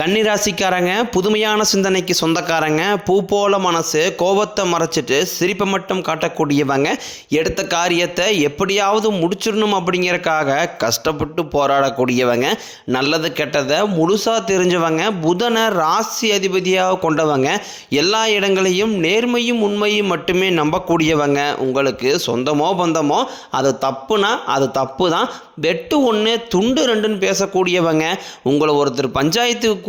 கன்னிராசிக்காரங்க புதுமையான சிந்தனைக்கு சொந்தக்காரங்க பூ போல மனசு கோபத்தை மறைச்சிட்டு சிரிப்பை மட்டும் காட்டக்கூடியவங்க எடுத்த காரியத்தை எப்படியாவது முடிச்சிடணும் அப்படிங்கறக்காக கஷ்டப்பட்டு போராடக்கூடியவங்க நல்லது கெட்டதை முழுசாக தெரிஞ்சவங்க புதனை ராசி அதிபதியாக கொண்டவங்க எல்லா இடங்களையும் நேர்மையும் உண்மையும் மட்டுமே நம்பக்கூடியவங்க உங்களுக்கு சொந்தமோ பந்தமோ அது தப்புனா அது தப்பு தான் வெட்டு ஒன்று துண்டு ரெண்டுன்னு பேசக்கூடியவங்க உங்களை ஒருத்தர் பஞ்சாயத்துக்கு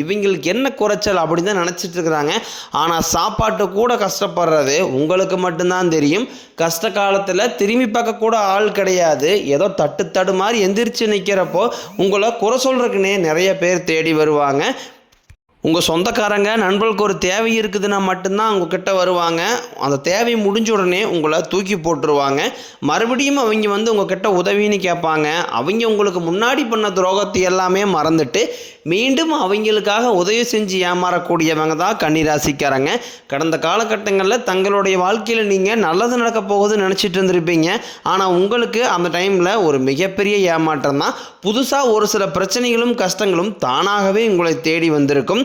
இவங்களுக்கு என்ன குறைச்சல் அப்படின்னு தான் நினச்சிட்டு இருக்கிறாங்க. ஆனால் சாப்பாட்டு கூட கஷ்டப்படுறது உங்களுக்கு மட்டும்தான் தெரியும். கஷ்ட காலத்தில் திரும்பி பார்க்க கூட ஆள் கிடையாது. ஏதோ தட்டு தடு மாதிரி எந்திரிச்சு நிற்கிறப்போ உங்களை குறை சொல்கிறதுக்குன்னே நிறைய பேர் தேடி வருவாங்க. உங்கள் சொந்தக்காரங்க நண்பர்களுக்கு ஒரு தேவை இருக்குதுன்னா மட்டும்தான் உங்ககிட்ட வருவாங்க. அந்த தேவை முடிஞ்ச உடனே உங்களை தூக்கி போட்டுருவாங்க. மறுபடியும் அவங்க வந்து உங்ககிட்ட உதவின்னு கேட்பாங்க. அவங்க உங்களுக்கு முன்னாடி பண்ண துரோகத்தை எல்லாமே மறந்துட்டு மீண்டும் அவங்களுக்காக உதவி செஞ்சு ஏமாறக்கூடியவங்க தான் கன்னிராசிக்காரங்க. கடந்த காலகட்டங்களில் தங்களுடைய வாழ்க்கையில் நீங்கள் நல்லது நடக்க போகுதுன்னு நினச்சிட்டு இருந்திருப்பீங்க. ஆனால் உங்களுக்கு அந்த டைமில் ஒரு மிகப்பெரிய ஏமாற்றம் தான். புதுசாக ஒரு சில பிரச்சனைகளும் கஷ்டங்களும் தானாகவே உங்களை தேடி வந்திருக்கும்.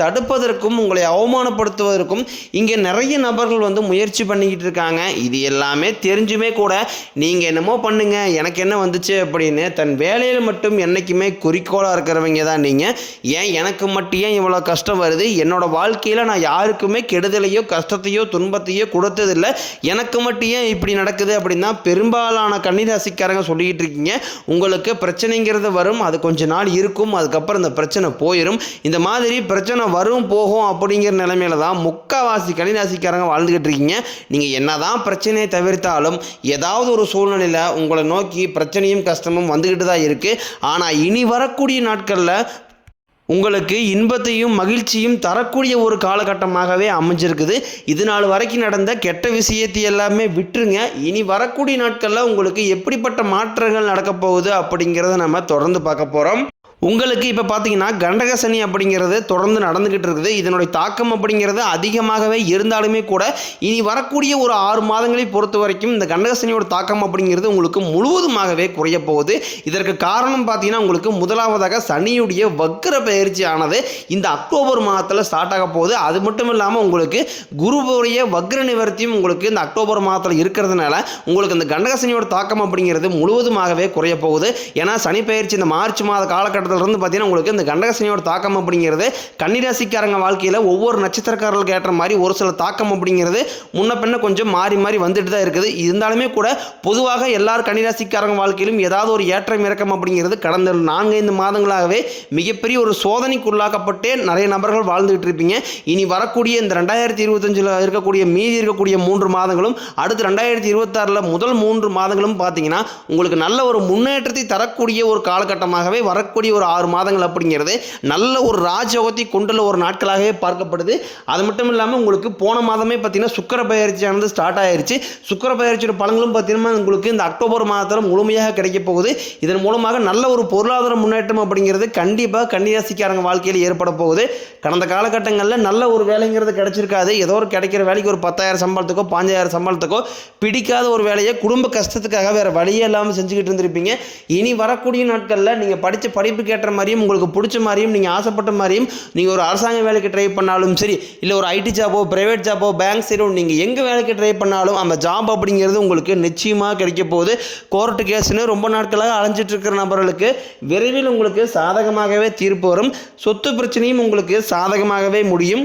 தடுப்பதற்கும் உங்களை அவமானப்படுத்துவதற்கும் இங்கே நிறைய நபர்கள் வந்து முயற்சி பண்ணிக்கிட்டு இருக்காங்க. இது எல்லாமே தெரிஞ்சுமே கூட நீங்கள் என்னமோ பண்ணுங்க எனக்கு என்ன வந்துச்சு அப்படின்னு தன் வேலையில் மட்டும் என்றைக்குமே குறிக்கோளாக இருக்கிறவங்க தான் நீங்கள் ஏன்? எனக்கு மட்டும் ஏன் இவ்வளோ கஷ்டம் வருது? என்னோட வாழ்க்கையில் நான் யாருக்குமே கெடுதலையோ கஷ்டத்தையோ துன்பத்தையோ கொடுத்ததில்லை. எனக்கு மட்டும் ஏன் இப்படி நடக்குது அப்படின்னா பெரும்பாலான கன்னிராசிக்காரங்க சொல்லிக்கிட்டு இருக்கீங்க. உங்களுக்கு பிரச்சனைங்கிறது வரும் அது கொஞ்ச நாள் இருக்கும் அதுக்கப்புறம் இந்த பிரச்சனை போயிடும் இந்த மாதிரி பிரச்சனை வரும் போகும் அப்படிங்கிற நிலைமையில தான் முக்கால்வாசி கலைநாசிக்காரங்க வாழ்ந்துக்கிட்டு இருக்கீங்க. நீங்கள் என்னதான் பிரச்சனையை தவிர்த்தாலும் ஏதாவது ஒரு சூழ்நிலையில் உங்களை நோக்கி பிரச்சனையும் கஷ்டமும் வந்துக்கிட்டு தான் இருக்குது ஆனால் இனி வரக்கூடிய நாட்களில் உங்களுக்கு இன்பத்தையும் மகிழ்ச்சியும் தரக்கூடிய ஒரு காலகட்டமாகவே அமைஞ்சிருக்குது. இது நாள் வரைக்கும் நடந்த கெட்ட விஷயத்தை எல்லாமே விட்டுருங்க. இனி வரக்கூடிய நாட்களில் உங்களுக்கு எப்படிப்பட்ட மாற்றங்கள் நடக்கப் போகுது அப்படிங்கிறத நம்ம தொடர்ந்து பார்க்க போகிறோம் உங்களுக்கு இப்போ பார்த்தீங்கன்னா கண்டக சனி அப்படிங்கிறது தொடர்ந்து நடந்துக்கிட்டு இருக்குது. இதனுடைய தாக்கம் அப்படிங்கிறது அதிகமாகவே இருந்தாலுமே கூட இனி வரக்கூடிய ஒரு ஆறு மாதங்களை பொறுத்த வரைக்கும் இந்த கண்டக சனியோட தாக்கம் அப்படிங்கிறது உங்களுக்கு முழுவதுமாகவே குறைய போகுது. இதற்கு காரணம் பார்த்தீங்கன்னா உங்களுக்கு முதலாவதாக சனியுடைய வக்கர பயிற்சி ஆனது இந்த அக்டோபர் மாதத்தில் ஸ்டார்ட் ஆக போகுது. அது மட்டும் இல்லாமல் உங்களுக்கு குருவுடைய வக்ர நிவர்த்தியும் உங்களுக்கு இந்த அக்டோபர் மாதத்தில் இருக்கிறதுனால உங்களுக்கு இந்த கண்டக சனியோட தாக்கம் அப்படிங்கிறது முழுவதுமாகவே குறைய போகுது. ஏன்னா சனி பயிற்சி இந்த மார்ச் மாத காலகட்டத்தில் இருந்து பார்த்தீங்கன்னா உங்களுக்கு இந்த கண்டகசனியோட தாக்கம் அப்படிங்கிறது கன்னிராசிக்காரங்க வாழ்க்கையில் ஒவ்வொரு நட்சத்திரக்காரர்களுக்கு ஏற்ற மாதிரி ஒரு சில தாக்கம் அப்படிங்கிறது முன்ன பின்ன கொஞ்சம் மாறி மாறி வந்துட்டு தான் இருக்குது. இருந்தாலுமே கூட பொதுவாக எல்லார் கன்னிராசிக்காரங்க வாழ்க்கையிலும் ஏதாவது ஒரு ஏற்றம் இறக்கம் அப்படிங்கிறது கடந்த நான்கைந்து மாதங்களாகவே மிகப்பெரிய ஒரு சோதனைக்குள்ளாக்கப்பட்டே நிறைய நபர்கள் வாழ்ந்துகிட்டு இருப்பீங்க. இனி வரக்கூடிய இந்த ரெண்டாயிரத்தி இருபத்தஞ்சில் இருக்கக்கூடிய மீதி இருக்கக்கூடிய மூன்று மாதங்களும் அடுத்து ரெண்டாயிரத்தி இருபத்தாறில் முதல் மூன்று மாதங்களும் பார்த்தீங்கன்னா உங்களுக்கு நல்ல ஒரு முன்னேற்றத்தை தரக்கூடிய ஒரு காலகட்டமாகவே வரக்கூடிய ஒரு ஒரு ஆறு மாதங்கள் அப்படிங்கிறது நல்ல ஒரு ராஜயோகத்தை கொண்டுள்ள ஒரு நாட்களாகவே பார்க்கப்படுது. அது மட்டும் இல்லாமல் உங்களுக்கு போன மாதமே பார்த்தீங்கன்னா சுக்கர பயிற்சியானது ஸ்டார்ட் ஆயிருச்சு. சுக்கர பயிற்சியோட பலன்களும் பார்த்தீங்கன்னா உங்களுக்கு இந்த அக்டோபர் மாதத்தில் முழுமையாக கிடைக்க போகுது. இதன் மூலமாக நல்ல ஒரு பொருளாதார முன்னேற்றம் அப்படிங்கிறது கண்டிப்பாக கன்னிராசிக்காரங்க வாழ்க்கையில் ஏற்பட போகுது. கடந்த காலகட்டங்களில் நல்ல ஒரு வேலைங்கிறது கிடைச்சிருக்காது. ஏதோ ஒரு கிடைக்கிற வேலைக்கு ஒரு பத்தாயிரம் சம்பளத்துக்கோ பாஞ்சாயிரம் சம்பளத்துக்கோ பிடிக்காத ஒரு வேலையை குடும்ப கஷ்டத்துக்காக வேறு வழியே இல்லாமல் செஞ்சுக்கிட்டு இருந்திருப்பீங்க. இனி வரக்கூடிய நாட்களில் நீங்கள் படித்த படிப்புக்கு ஏற்ற மாதிரியும் உங்களுக்கு பிடிச்ச மாதிரியும் நீங்கள் ஆசைப்பட்ட மாதிரியும் நீங்கள் ஒரு அரசாங்க வேலைக்கு ட்ரை பண்ணாலும் சரி இல்லை ஒரு ஐடி ஜாபோ ப்ரைவேட் ஜாபோ பேங்க் சைடோ நீங்கள் எங்கே வேலைக்கு ட்ரை பண்ணாலும் அந்த ஜாப் அப்படிங்கிறது உங்களுக்கு நிச்சயமாக கிடைக்க போகுது. கோர்ட்டு கேஸ்னு ரொம்ப நாட்களாக அலைஞ்சிட்டு இருக்கிற நபர்களுக்கு விரைவில் உங்களுக்கு சாதகமாகவே தீர்ப்பு வரும். சொத்து பிரச்சனையும் உங்களுக்கு சாதகமாகவே முடியும்.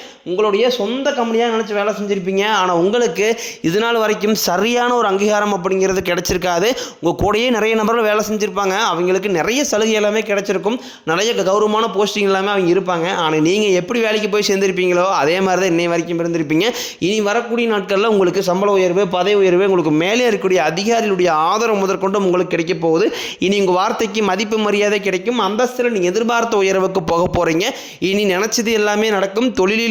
உங்களுடைய சொந்த கம்பெனியாக நினச்சி வேலை செஞ்சுருப்பீங்க. ஆனால் உங்களுக்கு இது நாள் வரைக்கும் சரியான ஒரு அங்கீகாரம் அப்படிங்கிறது கிடச்சிருக்காது. உங்கள் கூடயே நிறைய நபர்கள் வேலை செஞ்சுருப்பாங்க. அவங்களுக்கு நிறைய சலுகை எல்லாமே கிடைச்சிருக்கும். நிறைய கௌரவமான போஸ்டிங் எல்லாமே அவங்க இருப்பாங்க. ஆனால் நீங்கள் எப்படி வேலைக்கு போய் சேர்ந்துருப்பீங்களோ அதே மாதிரி தான் இன்னை வரைக்கும் இருந்திருப்பீங்க. இனி வரக்கூடிய நாட்களில் உங்களுக்கு சம்பள உயர்வு பதவி உயர்வு உங்களுக்கு மேலே இருக்கக்கூடிய அதிகாரிகளுடைய ஆதரவு முதற்கொண்டு உங்களுக்கு கிடைக்க போகுது. இனி உங்கள் வார்த்தைக்கு மதிப்பு மரியாதை கிடைக்கும். அந்தஸ்தில் நீங்கள் எதிர்பார்த்த உயர்வுக்கு போக போகிறீங்க இனி நினச்சது எல்லாமே நடக்கும். தொழிலில்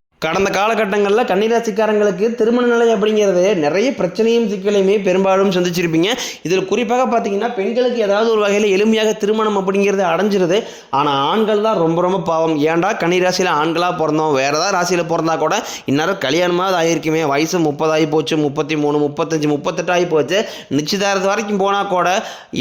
கடந்த காலகட்டங்களில் கன்னிராசிக்காரங்களுக்கு திருமண நிலை அப்படிங்கிறது நிறைய பிரச்சனையும் சிக்கலையுமே பெரும்பாலும் சந்திச்சிருப்பீங்க. இதில் குறிப்பாக பார்த்தீங்கன்னா பெண்களுக்கு ஏதாவது ஒரு வகையில் எளிமையாக திருமணம் அப்படிங்கிறது அடைஞ்சிருது. ஆனால் ஆண்கள் தான் ரொம்ப ரொம்ப பாவம். ஏன்டா கன்னிராசியில் ஆண்களாக பிறந்தோம்? வேறு ஏதாவது ராசியில் பிறந்தா கூட இந்நேரம் கல்யாணமாவது ஆகிருக்குமே வயசு முப்பதாகி போச்சு முப்பத்தி மூணு முப்பத்தஞ்சு முப்பத்தெட்டு ஆகி போச்சு. நிச்சயதாரத்து வரைக்கும் போனால் கூட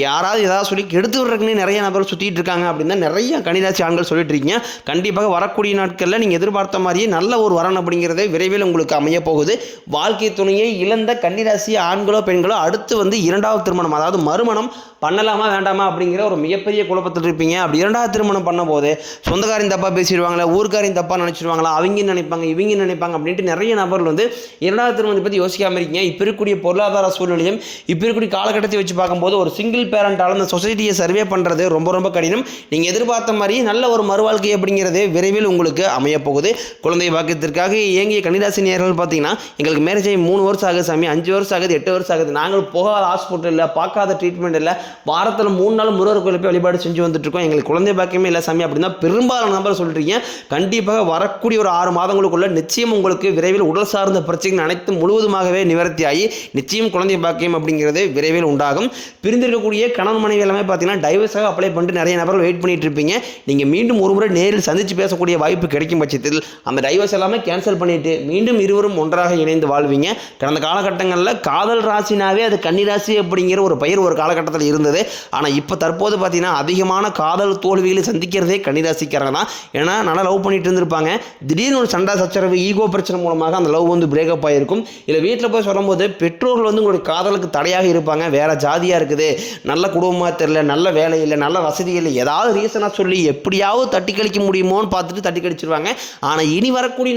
யாராவது ஏதாவது சொல்லி கெடுத்து விட்றதுக்குன்னு நிறைய நபர் சுற்றிட்டு இருக்காங்க அப்படின்னு தான் நிறைய கன்னிராசி ஆண்கள் சொல்லிட்டு இருக்கீங்க. கண்டிப்பாக வரக்கூடிய நாட்களில் நீங்கள் எதிர்பார்த்த மாதிரியே நல்ல ஒரு வரன் அப்படிங்கிறதே விரைவில் உங்களுக்கு அமைய போகுது. வாழ்க்கை துணையை இழந்த கன்னிராசி ஆண்களோ பெண்களோ அடுத்து வந்து இரண்டாவது திருமணம் அதாவது மறுமணம் பண்ணலாமா வேண்டாமா அப்படிங்கிற ஒரு மிகப்பெரிய குழப்பத்தில் இருப்பீங்க. அப்படி இரண்டாவது திருமணம் பண்ணும்போது சொந்தக்காரின் தப்பாக பேசிடுவாங்களா ஊர்க்காரின் தப்பாக நினச்சிடுவாங்களா அவங்க நினைப்பாங்க இவங்க நினைப்பாங்க அப்படின்ட்டு நிறைய நபர்கள் வந்து இரண்டாவது திருமணத்தை பற்றி யோசிக்காமல் இருக்கீங்க. இப்போ இருக்கக்கூடிய பொருளாதார சூழ்நிலையும் இப்போ இருக்கக்கூடிய காலகட்டத்தை வச்சு பார்க்கும்போது ஒரு சிங்கிள் பேரண்டால் அந்த சொசைட்டியை சர்வே பண்ணுறது ரொம்ப ரொம்ப கடினம். நீங்கள் எதிர்பார்த்த மாதிரி நல்ல ஒரு மறுவாழ்க்கை அப்படிங்கிறது விரைவில் உங்களுக்கு அமையப்போகுது குழந்தை வாக்கு பாக்கியத்திற்காக இயங்கிய கன்னிராசி நேர்கள் பார்த்தீங்கன்னா எங்களுக்கு மேரேஜ் ஆகி மூணு வருஷம் ஆகுது சாமி அஞ்சு வருஷம் ஆகுது எட்டு வருஷம் ஆகுது. நாங்கள் போகாத ஹாஸ்பிட்டல் இல்லை பார்க்காத ட்ரீட்மெண்ட் இல்லை. வாரத்தில் மூணு நாள் முருகர் கோயில் போய் வழிபாடு செஞ்சு வந்துட்டுருக்கோம் எங்களுக்கு குழந்தை பாக்கியமே இல்லை சாமி அப்படின்னா பெரும்பாலான நம்பர் சொல்கிறீங்க கண்டிப்பாக வரக்கூடிய ஒரு ஆறு மாதங்களுக்குள்ள நிச்சயம் உங்களுக்கு விரைவில் உடல் சார்ந்த பிரச்சனைகள் அனைத்தும் முழுவதுமாகவே நிவர்த்தி ஆகி நிச்சயம் குழந்தை பாக்கியம் அப்படிங்கிறது விரைவில் உண்டாகும். பிரிந்திருக்கக்கூடிய கணவன் மனைவி எல்லாமே பார்த்தீங்கன்னா டைவர்ஸாக அப்ளை பண்ணிட்டு நிறைய நபர்கள் வெயிட் பண்ணிட்டு இருப்பீங்க. நீங்கள் மீண்டும் ஒரு முறை நேரில் சந்தித்து பேசக்கூடிய வாய்ப்பு கிடைக்கும் பட்சத்தில் அந்த டைவர்ஸ் எல்லாம் கேன்சல் பண்ணிட்டு மீண்டும் இருவரும் ஒன்றாக இணைந்து வாழ்வீங்க. கடந்த காலகட்டங்களில் காதல் ராசினாவே அது கன்னிராசி அப்படிங்கிற ஒரு பெயர் ஒரு காலகட்டத்தில் இருந்தது. ஆனால் இப்போ தற்போது பார்த்தீங்கன்னா அதிகமான காதல் தோல்விகளை சந்திக்கிறதே கன்னிராசிக்காரங்க தான். ஏன்னா நல்லா லவ் பண்ணிட்டு இருந்திருப்பாங்க. திடீர்னு ஒரு சண்டை சச்சரவு ஈகோ பிரச்சனை மூலமாக அந்த லவ் வந்து பிரேக்கப் ஆகிருக்கும் இல்லை வீட்டில் போய் சொல்லும்போது பெற்றோர்கள் வந்து உங்களுடைய காதலுக்கு தடையாக இருப்பாங்க. வேற ஜாதியாக இருக்குது. நல்ல குடும்பமாக தெரியல நல்ல வேலை இல்லை நல்ல வசதி இல்லை ஏதாவது ரீசனாக சொல்லி எப்படியாவது தட்டி கழிக்க முடியுமோன்னு பார்த்துட்டு தட்டி கழிச்சிருவாங்க. ஆனால் இனி வரக்கூடிய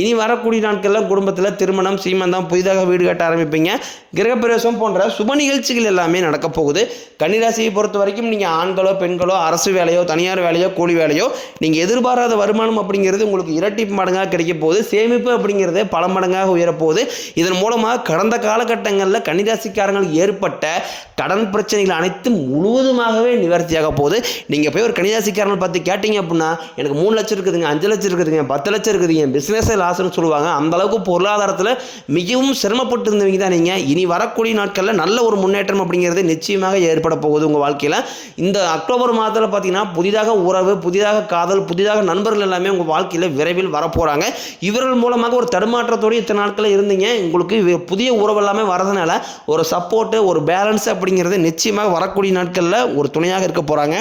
இனி வரக்கூடிய நாட்களில் குடும்பத்தில் திருமணம் சீமந்தம் புதிதாக வீடு கட்ட ஆரம்பிப்பீங்க. கிரகப்பிரவேசம் போன்ற சுப நிகழ்ச்சிகள் எல்லாமே நடக்க போகுது. கன்னிராசியை பொறுத்த வரைக்கும் நீங்கள் ஆண்களோ பெண்களோ அரசு வேலையோ தனியார் வேலையோ கூலி வேலையோ நீங்கள் எதிர்பாராத வருமானம் அப்படிங்கிறது உங்களுக்கு இரட்டி மடங்காக கிடைக்க போகுது. சேமிப்பு அப்படிங்கிறது பல மடங்காக உயரப்போகுது இதன் மூலமாக கடந்த காலகட்டங்களில் கன்னிராசிக்காரங்களுக்கு ஏற்பட்ட கடன் பிரச்சனைகள் அனைத்தும் முழுவதுமாகவே நிவர்த்தியாக போகுது. நீங்கள் போய் ஒரு கன்னிராசிக்காரங்களை பார்த்து கேட்டீங்க அப்படின்னா எனக்கு மூணு லட்சம் இருக்குதுங்க அஞ்சு லட்சம் இருக்குதுங்க பத்து லட்சம் இருக்குது என் பிஸ்னஸே லாஸ்ன்னு சொல்லுவாங்க. அந்த அளவுக்கு பொருளாதாரத்தில் மிகவும் சிரமப்பட்டு இருந்தவங்க தான் நீங்கள் இனி வரக்கூடிய நாட்களில் நல்ல ஒரு முன்னேற்றம் அப்படிங்கிறது நிச்சயமாக ஏற்பட போகுது உங்கள் வாழ்க்கையில். இந்த அக்டோபர் மாதத்தில் பார்த்தீங்கன்னா புதிதாக உறவு புதிதாக காதல் புதிதாக நண்பர்கள் எல்லாமே உங்கள் வாழ்க்கையில் விரைவில் வரப்போகிறாங்க இவர்கள் மூலமாக ஒரு தடுமாற்றத்தோடு இத்தனை நாட்களில் இருந்தீங்க. உங்களுக்கு புதிய உறவு எல்லாமே வரதுனால ஒரு சப்போர்ட்டு ஒரு பேலன்ஸ் அப்படிங்கிறது நிச்சயமாக வரக்கூடிய நாட்களில் ஒரு துணையாக இருக்க போகிறாங்க